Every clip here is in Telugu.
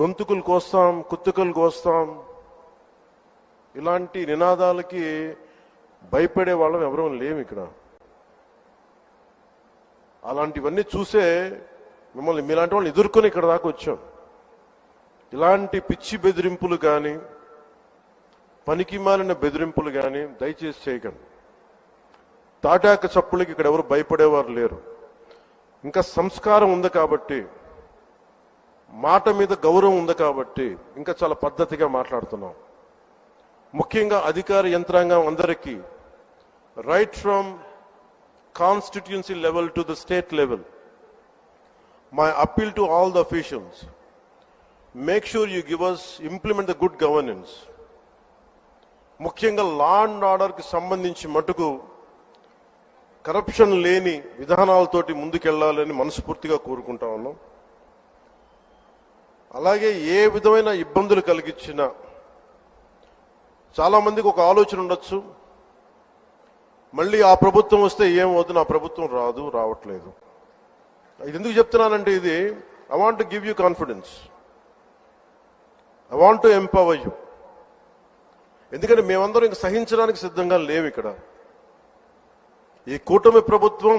గొంతుకులు కోస్తాం కుత్తుకలు కోస్తాం. ఇలాంటి నినాదాలకి భయపడే వాళ్ళం ఎవరూ లేము ఇక్కడ. అలాంటివన్నీ చూసే మిమ్మల్ని మీలాంటి వాళ్ళని ఎదుర్కొని ఇక్కడ దాకా వచ్చాం. ఇలాంటి పిచ్చి బెదిరింపులు కానీ పనికి మాలిన బెదిరింపులు కానీ దయచేసి చేయకండి. తాటాక చప్పులకి ఇక్కడ ఎవరు భయపడేవారు లేరు. ఇంకా సంస్కారం ఉంది కాబట్టి మాట మీద గౌరవం ఉంది కాబట్టి ఇంకా చాలా పద్ధతిగా మాట్లాడుతున్నాం. ముఖ్యంగా అధికార యంత్రాంగం అందరికీ right from constituency level to the state level my appeal to all the officials make sure you give us implement the good governance ముఖ్యంగా లా అండ్ ఆర్డర్కి సంబంధించి మటుకు కరప్షన్ లేని విధానాలతోటి ముందుకెళ్ళాలని మనస్ఫూర్తిగా కోరుకుంటా ఉన్నాం. అలాగే ఏ విధమైన ఇబ్బందులు కలిగించినా చాలామందికి ఒక ఆలోచన ఉండొచ్చు. మళ్ళీ ఆ ప్రభుత్వం వస్తే ఏమవుతుంది? ఆ ప్రభుత్వం రాదు రావట్లేదు. ఇది ఎందుకు చెప్తున్నానంటే ఇది I want to give you confidence I want to empower you ఎందుకంటే మేమందరం ఇంక సహించడానికి సిద్ధంగా లేవు ఇక్కడ ఈ కూటమి ప్రభుత్వం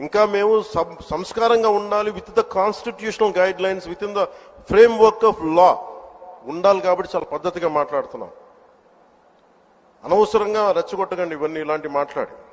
ఇంకా మేము సం- సంస్కారంగా ఉండాలి with the constitutional guidelines within the framework of law ఉండాలి కాబట్టి చాలా పద్ధతిగా మాట్లాడుతున్నాం. అనవసరంగా రెచ్చగొట్టకండి ఇవన్నీ ఇలాంటి మాట్లాడి.